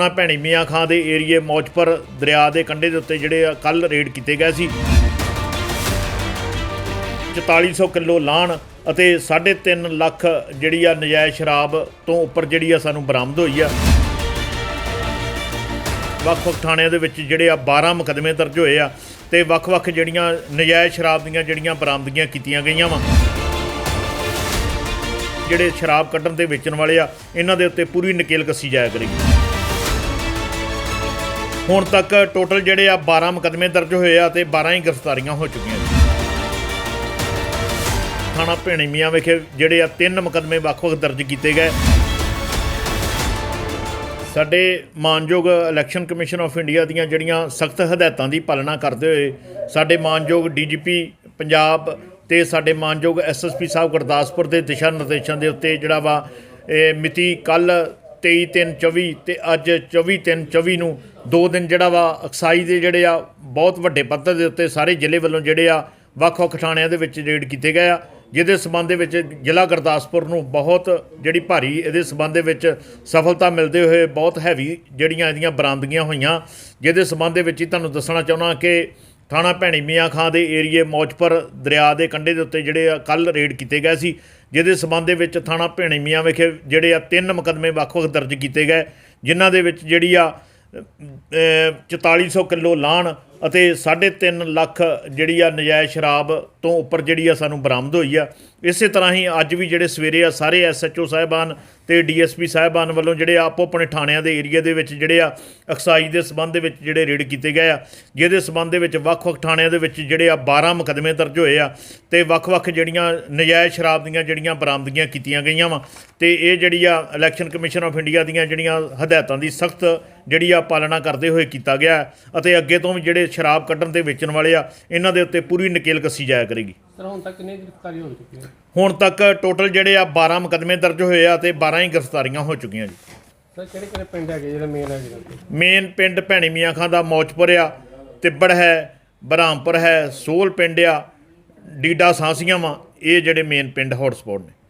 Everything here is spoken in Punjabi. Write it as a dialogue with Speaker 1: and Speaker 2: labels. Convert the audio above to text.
Speaker 1: ਨਾ ਭੈਣੀ, ਮੀਆਂ ਖਾਂ ਦੇ ਏਰੀਏ ਮੌਜਪੁਰ ਦਰਿਆ ਦੇ ਕੰਢੇ ਦੇ ਉੱਤੇ ਜਿਹੜੇ ਕੱਲ ਰੇਡ ਕੀਤੇ ਗਏ ਸੀ। 4400 ਕਿਲੋ ਲਾਣ ਅਤੇ 3.5 ਲੱਖ ਜਿਹੜੀ ਆ ਨਜਾਇਜ਼ ਸ਼ਰਾਬ ਤੋਂ ਉੱਪਰ ਜਿਹੜੀ ਆ ਸਾਨੂੰ ਬਰਾਮਦ ਹੋਈ ਆ। ਵੱਖ-ਵੱਖ ਥਾਣਿਆਂ ਦੇ ਵਿੱਚ ਜਿਹੜੇ ਆ 12 ਮੁਕਦਮੇ ਦਰਜ ਹੋਏ ਆ ਤੇ ਵੱਖ-ਵੱਖ ਜਿਹੜੀਆਂ ਨਜਾਇਜ਼ ਸ਼ਰਾਬ ਦੀਆਂ ਜਿਹੜੀਆਂ ਬਰਾਮਦਗੀਆਂ ਕੀਤੀਆਂ ਗਈਆਂ ਵਾ। ਜਿਹੜੇ ਸ਼ਰਾਬ ਕੱਢਣ ਤੇ ਵੇਚਣ ਵਾਲੇ ਆ, ਇਹਨਾਂ ਦੇ ਉੱਤੇ ਪੂਰੀ ਨਕੇਲ ਕੱਸੀ ਜਾਇਆ ਕਰੇਗੀ। ਹੁਣ ਤੱਕ ਟੋਟਲ ਜਿਹੜੇ ਆ 12 ਮੁਕਦਮੇ ਦਰਜ ਹੋਏ ਆ ਤੇ 12 ਹੀ ਗ੍ਰਿਫਤਾਰੀਆਂ ਹੋ ਚੁੱਕੀਆਂ ਜੀ। ਥਾਣਾ ਭੈਣੀ ਮੀਆਂ ਵਿਖੇ ਜਿਹੜੇ ਆ ਤਿੰਨ ਮੁਕਦਮੇ ਵੱਖ-ਵੱਖ ਦਰਜ ਕੀਤੇ ਗਏ। ਸਾਡੇ ਮਾਨਯੋਗ ਇਲੈਕਸ਼ਨ ਕਮਿਸ਼ਨ ਆਫ ਇੰਡੀਆ ਦੀਆਂ ਜਿਹੜੀਆਂ ਸਖਤ ਹਦਾਇਤਾਂ ਦੀ ਪਾਲਣਾ ਕਰਦੇ ਹੋਏ ਸਾਡੇ ਮਾਨਯੋਗ ਡੀਜੀਪੀ ਪੰਜਾਬ ਤੇ ਸਾਡੇ ਮਾਨਯੋਗ ਐਸਐਸਪੀ ਸਾਹਿਬ ਗੁਰਦਾਸਪੁਰ ਦੇ ਦਿਸ਼ਾ ਨਿਰਦੇਸ਼ਾਂ ਦੇ ਉੱਤੇ ਜਿਹੜਾ ਵਾ, ਇਹ ਮਿਤੀ ਕੱਲ 23/3/24 ਤੇ ਅੱਜ 24/3/24 ਨੂੰ ਦੋ ਦਿਨ ਜਿਹੜਾ ਵਾ ਅਕਸਾਈ ਦੇ ਜਿਹੜੇ ਆ ਬਹੁਤ ਵੱਡੇ ਪੱਧਰ ਦੇ ਉੱਤੇ ਸਾਰੇ ਜ਼ਿਲ੍ਹੇ ਵੱਲੋਂ ਜਿਹੜੇ ਆ ਵੱਖ-ਵੱਖ ਥਾਣਿਆਂ ਦੇ ਵਿੱਚ ਰੇਡ ਕੀਤੇ ਗਏ ਆ, ਜਿਹਦੇ ਸਬੰਧ ਦੇ ਵਿੱਚ ਜ਼ਿਲ੍ਹਾ ਗੁਰਦਾਸਪੁਰ ਨੂੰ ਬਹੁਤ ਜਿਹੜੀ ਭਾਰੀ ਇਹਦੇ ਸਬੰਧ ਦੇ ਵਿੱਚ ਸਫਲਤਾ ਮਿਲਦੇ ਹੋਏ ਬਹੁਤ ਹੈਵੀ ਜਿਹੜੀਆਂ ਇਹਦੀਆਂ ਬਰਾਮਦਗੀਆਂ ਹੋਈਆਂ। ਜਿਹਦੇ ਸਬੰਧ ਦੇ ਵਿੱਚ ਹੀ ਤੁਹਾਨੂੰ ਦੱਸਣਾ ਚਾਹੁੰਦਾ ਕਿ ਥਾਣਾ ਭੈਣੀ ਮੀਆਂ ਖਾਂ ਦੇ ਏਰੀਏ ਮੌਜਪੁਰ ਦਰਿਆ ਦੇ ਕੰਢੇ ਦੇ ਉੱਤੇ ਜਿਹੜੇ ਕੱਲ ਰੇਡ ਕੀਤੇ ਗਏ ਸੀ ਜਿਹਦੇ ਸਬੰਧ ਦੇ ਵਿੱਚ ਥਾਣਾ ਭੈਣੀ ਮੀਆਂ ਵਿਖੇ ਜਿਹੜੇ ਆ ਤਿੰਨ ਮੁਕਦਮੇ ਵੱਖ-ਵੱਖ ਦਰਜ ਕੀਤੇ ਗਏ ਜਿਨ੍ਹਾਂ ਦੇ ਵਿੱਚ ਜਿਹੜੀ ਆ ਅ, 4400 ਕਿਲੋ ਲਾਣ ਅਤੇ 3.5 ਲੱਖ ਜਿਹੜੀ ਆ ਨਜਾਇਜ਼ ਸ਼ਰਾਬ ਤੋਂ ਉੱਪਰ ਜਿਹੜੀ ਆ ਸਾਨੂੰ ਬਰਾਮਦ ਹੋਈ ਆ। ਇਸੇ ਤਰ੍ਹਾਂ ਹੀ ਅੱਜ ਵੀ ਜਿਹੜੇ ਸਵੇਰੇ ਆ ਸਾਰੇ ਐਸਐਚਓ ਸਾਹਿਬਾਨ ਤੇ ਡੀਐਸਪੀ ਸਾਹਿਬਾਨ ਵੱਲੋਂ ਜਿਹੜੇ ਆਪੋ ਆਪਣੇ ਥਾਣਿਆਂ ਦੇ ਏਰੀਆ ਦੇ ਵਿੱਚ ਜਿਹੜੇ ਆ ਐਕਸਾਈਜ਼ ਦੇ ਸਬੰਧ ਦੇ ਵਿੱਚ ਜਿਹੜੇ ਰੇਡ ਕੀਤੇ ਗਏ ਆ, ਜਿਹਦੇ ਸਬੰਧ ਦੇ ਵਿੱਚ ਵੱਖ-ਵੱਖ ਥਾਣਿਆਂ ਦੇ ਵਿੱਚ ਜਿਹੜੇ ਆ 12 ਮੁਕਦਮੇ ਦਰਜ ਹੋਏ ਆ ਤੇ ਵੱਖ-ਵੱਖ ਜਿਹੜੀਆਂ ਨਜਾਇਜ਼ ਸ਼ਰਾਬ ਦੀਆਂ ਜਿਹੜੀਆਂ ਬਰਾਮਦਗੀਆਂ ਕੀਤੀਆਂ ਗਈਆਂ ਵਾ। ਤੇ ਇਹ ਜਿਹੜੀ ਆ ਇਲੈਕਸ਼ਨ ਕਮਿਸ਼ਨ ਆਫ ਇੰਡੀਆ ਦੀਆਂ ਜਿਹੜੀਆਂ ਹਦਾਇਤਾਂ ਦੀ ਸਖਤ ਜਿਹੜੀ ਆ ਪਾਲਣਾ ਕਰਦੇ ਹੋਏ ਕੀਤਾ ਗਿਆ ਅਤੇ ਅੱਗੇ ਤੋਂ ਵੀ ਜਿਹੜੇ ਸ਼ਰਾਬ ਕੱਢਣ ਤੇ ਵੇਚਣ ਵਾਲੇ ਆ, ਇਹਨਾਂ ਦੇ ਉੱਤੇ ਪੂਰੀ ਨਕੇਲ ਕੱਸੀ ਜਾਇਆ ਕਰੇਗੀ।
Speaker 2: ਸਰ ਹੁਣ ਤੱਕ ਕਿੰਨੇ ਗ੍ਰਿਫਤਾਰੀ ਹੋ ਚੁੱਕੀ ਹੈ
Speaker 1: ਹੁਣ ਤੱਕ ਟੋਟਲ ਜਿਹੜੇ ਆ 12 ਮੁਕਦਮੇ ਦਰਜ ਹੋਏ ਆ ਤੇ 12 ਹੀ ਗ੍ਰਿਫਤਾਰੀਆਂ ਹੋ ਚੁੱਕੀਆਂ ਜੀ।
Speaker 2: ਸਰ ਕਿਹੜੇ ਕਿਹੜੇ ਪਿੰਡ ਹੈਗੇ ਜਿਹੜੇ
Speaker 1: ਮੇਨ ਪਿੰਡ ਭੈਣੀ ਮੀਆਂ ਖਾਂ ਦਾ ਮੌਜਪੁਰ ਆ ਤਿੱਬੜ ਹੈ ਬਰਾਮਪੁਰ ਹੈ ਸੋਲ ਪਿੰਡ ਆ ਡੀਡਾ ਸਾਂਸੀਆਂ ਵਾ ਇਹ ਜਿਹੜੇ ਮੇਨ ਪਿੰਡ ਹੌਟਸਪੌਟ ਨੇ।